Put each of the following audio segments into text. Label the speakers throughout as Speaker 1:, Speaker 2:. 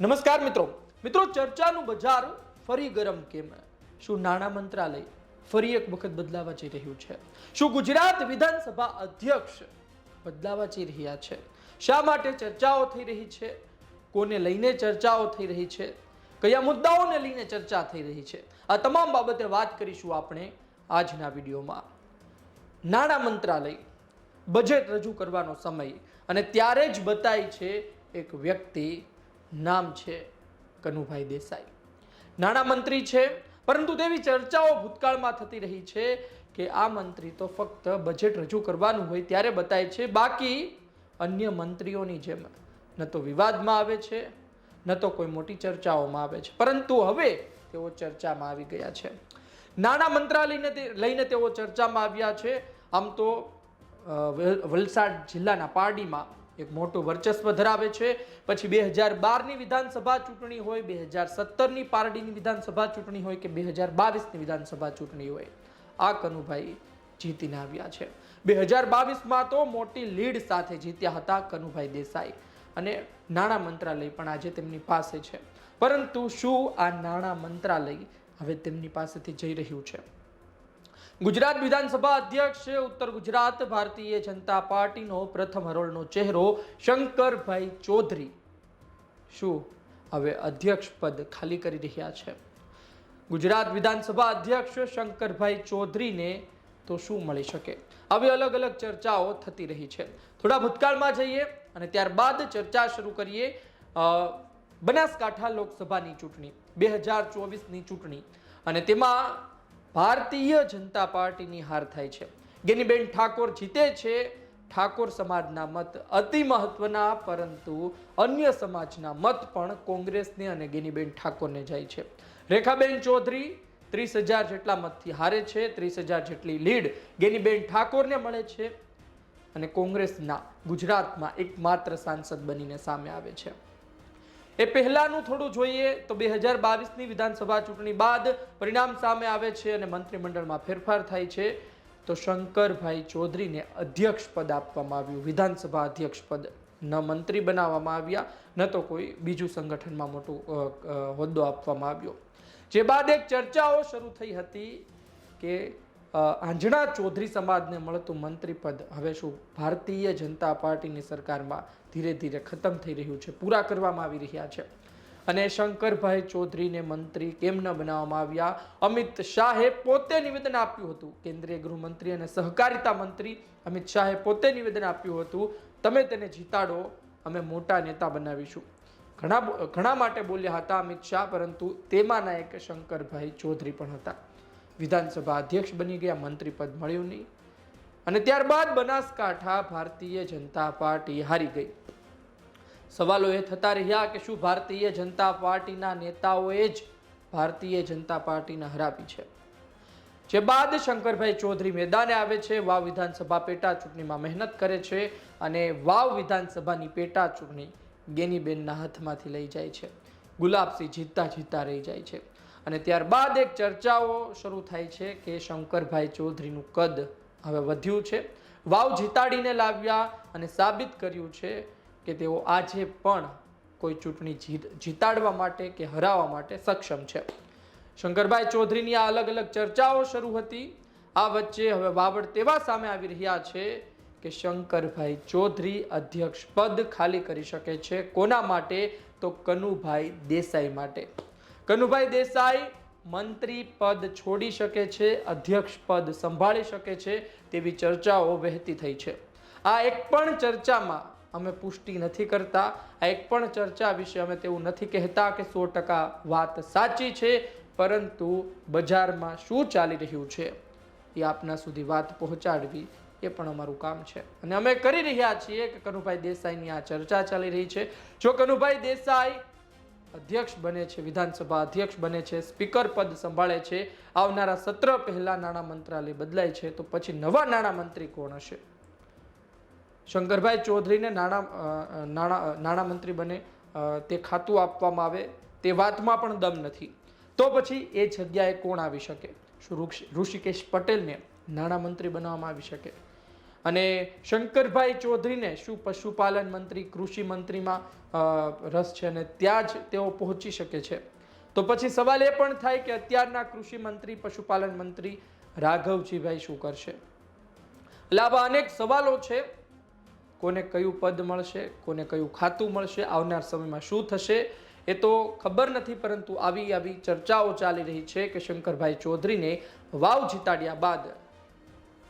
Speaker 1: નમસ્કાર મિત્રો. મિત્રો, ચર્ચાનું બજાર ફરી ગરમ કેમ? શું નાણાં મંત્રાલય ફરી એક વખત બદલાવા જઈ રહ્યું છે? શું ગુજરાત વિધાનસભા અધ્યક્ષ બદલાવા જઈ રહ્યા છે? શા માટે ચર્ચાઓ થઈ રહી છે? કોને લઈને ચર્ચાઓ થઈ રહી છે? કયા મુદ્દાઓને લઈને ચર્ચા થઈ રહી છે? આ તમામ બાબતે વાત કરીશું આપણે આજના વિડીયોમાં. નાણાં મંત્રાલય બજેટ રજૂ કરવાનો સમય અને ત્યારે જ બતાય છે એક વ્યક્તિ નામ છે કનુભાઈ દેસાઈ. નાણામંત્રી છે, પરંતુ તેવી ચર્ચાઓ ભૂતકાળમાં થતી રહી છે કે આ મંત્રી તો ફક્ત બજેટ રજૂ કરવાનું હોય ત્યારે બતાય છે, બાકી અન્ય મંત્રીઓની જેમ ન તો વિવાદમાં આવે છે, ન તો કોઈ મોટી ચર્ચાઓમાં આવે છે. પરંતુ હવે તેઓ ચર્ચામાં આવી ગયા છે. નાણાં મંત્રાલયને લઈને તેઓ ચર્ચામાં આવ્યા છે. આમ તો વલસાડ જિલ્લાના પારડીમાં એક મોટું વર્ચસ્વ ધરાવે છે. પછી બે હજાર બારની વિધાનસભા ચૂંટણી હોય, બે હજાર સત્તરની પારડીની વિધાનસભા ચૂંટણી હોય કે બે હજાર બાવીસની વિધાનસભા ચૂંટણી હોય? આ કનુભાઈ જીતીને આવ્યા છે. બે હજાર બાવીસમાં તો મોટી લીડ સાથે જીત્યા હતા કનુભાઈ દેસાઈ અને નાણાં મંત્રાલય પણ આજે તેમની પાસે છે. પરંતુ શું આ નાણાં મંત્રાલય હવે તેમની પાસેથી જઈ રહ્યું છે? ગુજરાત વિધાનસભા અધ્યક્ષ ઉત્તર ગુજરાત ભારતીય જનતા પાર્ટીનો પ્રથમ હરોળનો ચહેરો શંકરભાઈ ચૌધરી. શું હવે અધ્યક્ષ પદ ખાલી કરી રહ્યા છે? ગુજરાત વિધાનસભા અધ્યક્ષ શંકરભાઈ ચૌધરીને તો શું મળી શકે? આવી અલગ અલગ ચર્ચાઓ થતી રહી છે. થોડા ભૂતકાળમાં જઈએ અને ત્યારબાદ ચર્ચા શરૂ કરીએ બનાસકાંઠા લોકસભાની ચૂંટણી, બે હજાર ચોવીસની ચૂંટણી. અને તેમાં ભારતીય જનતા પાર્ટીની હાર થાય છે. ગેનીબેન ઠાકોર જીતે છે. ઠાકોર સમાજના મત અતિ મહત્વના, પરંતુ અન્ય સમાજના મત પણ કોંગ્રેસને અને ગેનીબેન ઠાકોરને જાય છે. રેખાબેન ચૌધરી ત્રીસ હજાર જેટલા મતથી હારે છે. ત્રીસ હજાર જેટલી લીડ ગેનીબેન ઠાકોરને મળે છે. અને કોંગ્રેસના ગુજરાતમાં એકમાત્ર સાંસદ બનીને સામે આવે છે. એ પહેલાનું થોડું જોઈએ તો બે હજાર બાવીસની વિધાનસભા ચૂંટણી બાદ પરિણામ સામે આવે છે અને મંત્રીમંડળમાં ફેરફાર થાય છે. તો શંકરભાઈ ચૌધરીને અધ્યક્ષ પદ આપવામાં આવ્યું. વિધાનસભા અધ્યક્ષ પદ ન મંત્રી બનાવવામાં આવ્યા, ન તો કોઈ બીજું સંગઠનમાં મોટું હોદ્દો આપવામાં આવ્યો. જે બાદ એક ચર્ચાઓ શરૂ થઈ હતી કે આંજણા ચૌધરી સમાજને મળતું મંત્રી પદ. હવે શું, ભારતીય જનતા પાર્ટીની સરકારમાં ધીરે ધીરે ખતમ થઈ રહ્યું છે, પૂરા કરવામાં આવી રહ્યા છે. અને શંકરભાઈ ચૌધરીને મંત્રી કેમ ન બનાવવામાં આવ્યા? અમિત શાહે પોતે નિવેદન આપ્યું હતું. કેન્દ્રીય ગૃહમંત્રી અને સહકારિતા મંત્રી અમિત શાહે પોતે નિવેદન આપ્યું હતું, તમે તેને જીતાડો, અમે મોટા નેતા બનાવીશું. ઘણા ઘણા માટે બોલ્યા હતા અમિત શાહ, પરંતુ તેમાંના એક શંકરભાઈ ચૌધરી પણ હતા. વિધાનસભા અધ્યક્ષ બની ગયા મંત્રી પદ મળ્યું નહીં. અને ત્યારબાદ બનાસકાંઠા ભારતીય જનતા પાર્ટી હારી ગઈ. સવાલો એ થતા રહ્યા કે શું ભારતીય જનતા પાર્ટીના નેતાઓએ જ ભારતીય જનતા પાર્ટીને હરાવી છે? જે બાદ શંકરભાઈ ચૌધરી મેદાને આવે છે, વાવ વિધાનસભા પેટા ચૂંટણીમાં મહેનત કરે છે અને વાવ વિધાનસભાની પેટા ચૂંટણી ગેનીબેનના હાથમાંથી લઈ જાય છે. ગુલાબસિંહ જીતતા જીતતા રહી જાય છે. અને ત્યારબાદ એક ચર્ચાઓ શરૂ થાય છે કે શંકરભાઈ ચૌધરીનું કદ હવે વધ્યું છે. વાવ જીતાડીને લાવ્યા અને સાબિત કર્યું છે કે તેઓ આજે પણ કોઈ ચૂંટણી જીત, જીતાડવા માટે કે હરાવવા માટે સક્ષમ છે. શંકરભાઈ ચૌધરીની આ અલગ અલગ ચર્ચાઓ શરૂ હતી. આ વચ્ચે હવે વાવડ તેવા સામે આવી રહ્યા છે કે શંકરભાઈ ચૌધરી અધ્યક્ષ પદ ખાલી કરી શકે છે કોના માટે? તો કનુભાઈ દેસાઈ માટે. કનુભાઈ દેસાઈ મંત્રી પદ છોડી શકે છે, અધ્યક્ષ પદ સંભાળી શકે છે, તેવી ચર્ચાઓ વહેતી થઈ છે. આ એક પણ ચર્ચામાં અમે પુષ્ટિ નથી કરતા. આ એક પણ ચર્ચા વિશે અમે તેવું નથી કહેતા કે સો ટકા વાત સાચી છે, પરંતુ બજારમાં શું ચાલી રહ્યું છે, એ આપના સુધી વાત પહોંચાડવી એ પણ અમારું કામ છે. અને અમે કરી રહ્યા છીએ કે કનુભાઈ દેસાઈની આ ચર્ચા ચાલી રહી છે. જો કનુભાઈ દેસાઈ અધ્યક્ષ બને છે, વિધાનસભા અધ્યક્ષ બને છે, સ્પીકર પદ સંભાળે છે. આવનારા સત્ર પહેલા નાણાં મંત્રાલય બદલાય છે, તો પછી નવા નાણાં મંત્રી કોણ હશે? શંકરભાઈ ચૌધરીને નાણાં નાણાં નાણામંત્રી બને તે ખાતું આપવામાં આવે, તે વાતમાં પણ દમ નથી. તો પછી એ જગ્યાએ કોણ આવી શકે? શું ઋષિકેશ પટેલને નાણામંત્રી બનાવવામાં આવી શકે? અને શંકરભાઈ ચૌધરીને શું પશુપાલન મંત્રી, કૃષિ મંત્રીમાં રસ છે અને ત્યાં જ તેઓ પહોંચી શકે છે. તો પછી સવાલ એ પણ થાય કે અત્યારના કૃષિ મંત્રી, પશુપાલન મંત્રી રાઘવજીભાઈ શું કરશે? એટલે આવા અનેક સવાલો છે. કોને કયું પદ મળશે, કોને કયું ખાતું મળશે, આવનાર સમયમાં શું થશે, એ તો ખબર નથી, પરંતુ આવી આવી ચર્ચાઓ ચાલી રહી છે કે શંકરભાઈ ચૌધરીને વાવ જીતાડ્યા બાદ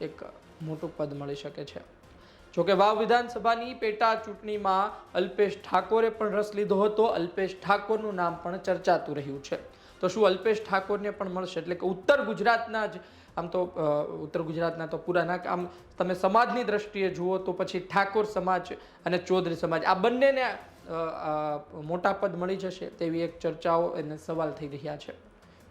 Speaker 1: એક મોટું પદ મળી શકે છે. જોકે વાવ વિધાનસભાની પેટા ચૂંટણીમાં અલ્પેશ ઠાકોરે પણ રસ લીધો હતો. અલ્પેશ ઠાકોરનું નામ પણ ચર્ચાતું રહ્યું છે. તો શું અલ્પેશ ઠાકોરને પણ મળશે? એટલે કે ઉત્તર ગુજરાતના જ, આમ તો ઉત્તર ગુજરાતના તો પૂરાના આમ તમે સમાજની દ્રષ્ટિએ જુઓ તો પછી ઠાકોર સમાજ અને ચૌધરી સમાજ, આ બંનેને મોટા પદ મળી જશે તેવી એક ચર્ચાઓ અને સવાલ થઈ રહ્યા છે.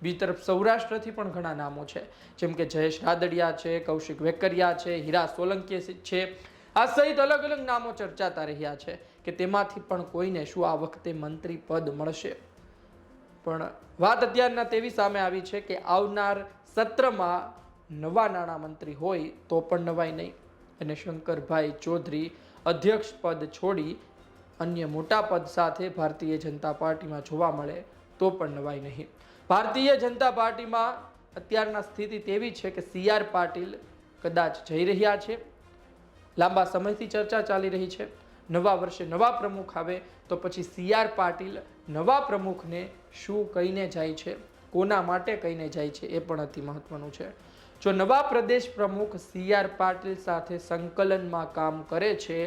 Speaker 1: બીજી તરફ સૌરાષ્ટ્રથી પણ ઘણા નામો છે. જેમ કે જયેશ રાદડિયા છે, કૌશિક વેકરિયા છે, હીરા સોલંકી છે. આ સહિત અલગ અલગ નામો ચર્ચાતા રહ્યા છે કે તેમાંથી પણ કોઈને શું આ વખતે મંત્રી પદ મળશે. પણ વાત અત્યારના તેવી સામે આવી છે કે આવનાર સત્રમાં નવા નાણામંત્રી હોય તો પણ નવાઈ નહીં. અને શંકરભાઈ ચૌધરી અધ્યક્ષ પદ છોડી અન્ય મોટા પદ સાથે ભારતીય જનતા પાર્ટીમાં જોવા મળે તો પણ નવાઈ નહીં. ભારતીય જનતા પાર્ટીમાં અત્યારના સ્થિતિ તેવી છે કે સી આર પાટીલ કદાચ જઈ રહ્યા છે. લાંબા સમયથી ચર્ચા ચાલી રહી છે. નવા વર્ષે નવા પ્રમુખ આવે તો પછી સી આર પાટીલ નવા પ્રમુખને શું કહીને જાય છે? કોના માટે કહીને જાય છે એ પણ અતિ મહત્વનું છે. જો નવા પ્રદેશ પ્રમુખ સી આર પાટીલ સાથે સંકલનમાં કામ કરે છે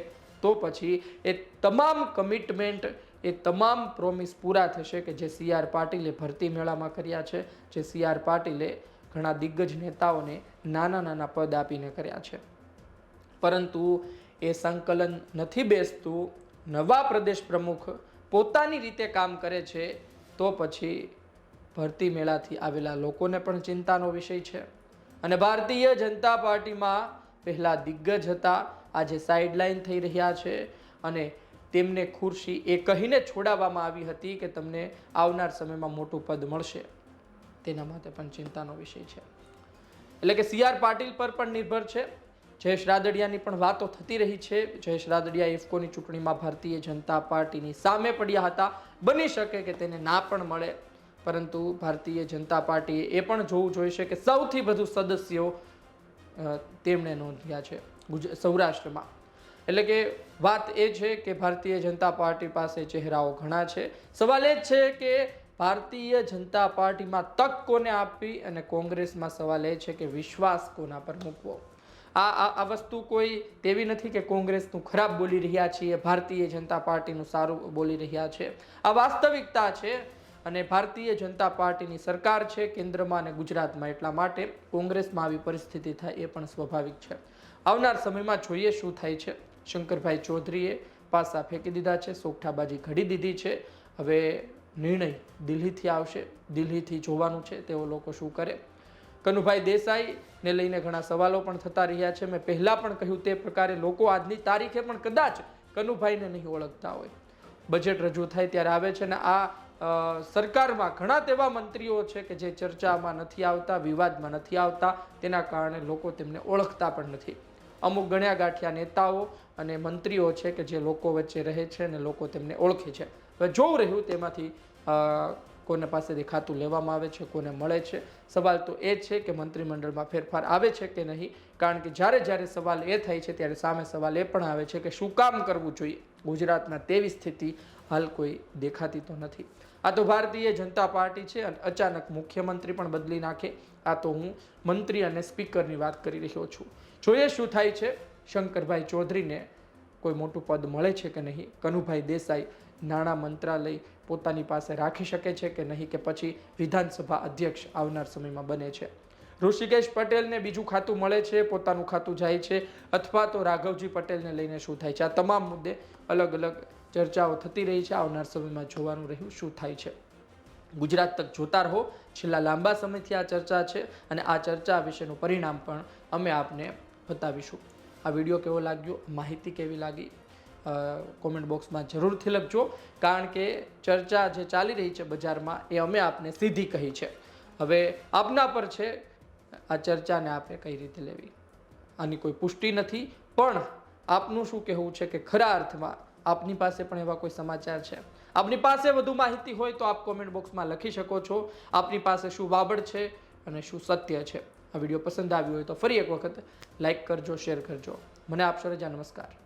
Speaker 1: તો પછી એ તમામ કમિટમેન્ટ એ તમામ પ્રોમિસ પૂરા થશે કે જે સી આર પાટીલે ભરતી મેળામાં કર્યા છે, જે સી આર પાટીલે ઘણા દિગ્ગજ નેતાઓને નાના નાના પદ આપીને કર્યા છે. પરંતુ એ સંકલન નથી બેસતું. નવા પ્રદેશ પ્રમુખ પોતાની રીતે કામ કરે છે, તો પછી ભરતી મેળાથી આવેલા લોકોને પણ ચિંતાનો વિષય છે. અને ભારતીય જનતા પાર્ટીમાં પહેલાં દિગ્ગજ હતા, આજે સાઇડલાઇન થઈ રહ્યા છે અને તેમને ખુરશી એ કહીને છોડાવવામાં આવી હતી કે તમને આવનાર સમયમાં મોટું પદ મળશે. તેના માટે પણ ચિંતાનો વિષય છે. એટલે કે સી આર પાટીલ પર પણ નિર્ભર છે. જયેશ રાદડિયાની પણ વાતો થતી રહી છે. જયેશ રાદડિયા ઇફકોની ચૂંટણીમાં ભારતીય જનતા પાર્ટીની સામે પડ્યા હતા. બની શકે કે તેને ના પણ મળે. પરંતુ ભારતીય જનતા પાર્ટીએ એ પણ જોવું જોઈશે કે સૌથી વધુ સદસ્યો તેમણે નોંધ્યા છે સૌરાષ્ટ્રમાં. એટલે કે વાત એ છે કે ભારતીય જનતા પાર્ટી પાસે ચહેરાઓ ઘણા છે. સવાલ એ જ છે કે ભારતીય જનતા પાર્ટીમાં તક કોને આપવી અને કોંગ્રેસમાં સવાલ એ છે કે વિશ્વાસ કોના પર મૂકવો? આ આ વસ્તુ કોઈ તેવી નથી કે કોંગ્રેસનું ખરાબ બોલી રહ્યા છીએ, ભારતીય જનતા પાર્ટીનું સારું બોલી રહ્યા છે. આ વાસ્તવિકતા છે અને ભારતીય જનતા પાર્ટીની સરકાર છે કેન્દ્રમાં અને ગુજરાતમાં. એટલા માટે કોંગ્રેસમાં આવી પરિસ્થિતિ થાય એ પણ સ્વાભાવિક છે. આવનાર સમયમાં જોઈએ શું થાય છે. શંકરભાઈ ચૌધરીએ પાસા ફેંકી દીધા છે, સોગઠાબાજી ઘડી દીધી છે. હવે નિર્ણય દિલ્હીથી આવશે, દિલ્હીથી જોવાનું છે તેઓ લોકો શું કરે. કનુભાઈ દેસાઈને લઈને ઘણા સવાલો પણ થતા રહ્યા છે. મેં પહેલાં પણ કહ્યું તે પ્રકારે લોકો આજની તારીખે પણ કદાચ કનુભાઈને નહીં ઓળખતા હોય. બજેટ રજૂ થાય ત્યારે આવે છે ને આ સરકારમાં ઘણા તેવા મંત્રીઓ છે કે જે ચર્ચામાં નથી આવતા, વિવાદમાં નથી આવતા, તેના કારણે લોકો તેમને ઓળખતા પણ નથી. અમુક ગણ્યા ગાંઠિયા નેતાઓ અને મંત્રીઓ છે કે જે લોકો વચ્ચે રહે છે અને લોકો તેમને ઓળખે છે. હવે જોવું રહ્યું તેમાંથી કોને પાસેથી ખાતું લેવામાં આવે છે, કોને મળે છે. સવાલ તો એ છે કે મંત્રીમંડળમાં ફેરફાર આવે છે કે નહીં? કારણ કે જ્યારે જ્યારે સવાલ એ થાય છે ત્યારે સામે સવાલ એ પણ આવે છે કે શું કામ કરવું જોઈએ? ગુજરાતમાં તેવી સ્થિતિ હાલ કોઈ દેખાતી તો નથી. આ તો ભારતીય જનતા પાર્ટી છે અને અચાનક મુખ્યમંત્રી પણ બદલી નાખે. આ તો હું મંત્રી અને સ્પીકરની વાત કરી રહ્યો છું. જોઈએ શું થાય છે? શંકરભાઈ ચૌધરીને કોઈ મોટું પદ મળે છે કે નહીં? કનુભાઈ દેસાઈ નાણાં મંત્રાલય પોતાની પાસે રાખી શકે છે કે નહીં કે પછી વિધાનસભા અધ્યક્ષ આવનાર સમયમાં બને છે? ઋષિકેશ પટેલને બીજું ખાતું મળે છે, પોતાનું ખાતું જાય છે, અથવા તો રાઘવજી પટેલને લઈને શું થાય છે? આ તમામ મુદ્દે અલગ અલગ ચર્ચાઓ થતી રહી છે. આવનાર સમયમાં જોવાનું રહ્યું શું થાય છે? ગુજરાત તક જોતા રહો. છેલ્લા લાંબા સમયથી આ ચર્ચા છે અને આ ચર્ચા વિશેનું પરિણામ પણ અમે આપને બતાવીશું. આ વીડિયો કેવો લાગ્યો? માહિતી કેવી લાગી? કોમેન્ટ બોક્સમાં જરૂરથી લખજો. કારણ કે ચર્ચા જે ચાલી રહી છે બજારમાં એ અમે આપને સીધી કહી છે. હવે આપના પર છે આ ચર્ચાને આપે કઈ રીતે લેવી? આની કોઈ પુષ્ટિ નથી. પણ આપનું શું કહેવું છે કે ખરા અર્થમાં આપની પાસે પણ એવા કોઈ સમાચાર છે? આપની પાસે વધુ માહિતી હોય તો આપ કોમેન્ટ બોક્સમાં લખી શકો છો. આપની પાસે શું વાબડ છે અને શું સત્ય છે? આ વીડિયો પસંદ આવ્યો હોય તો ફરી એક વખત લાઇક કરજો, શેર કરજો. મને આપશો રજા. નમસ્કાર.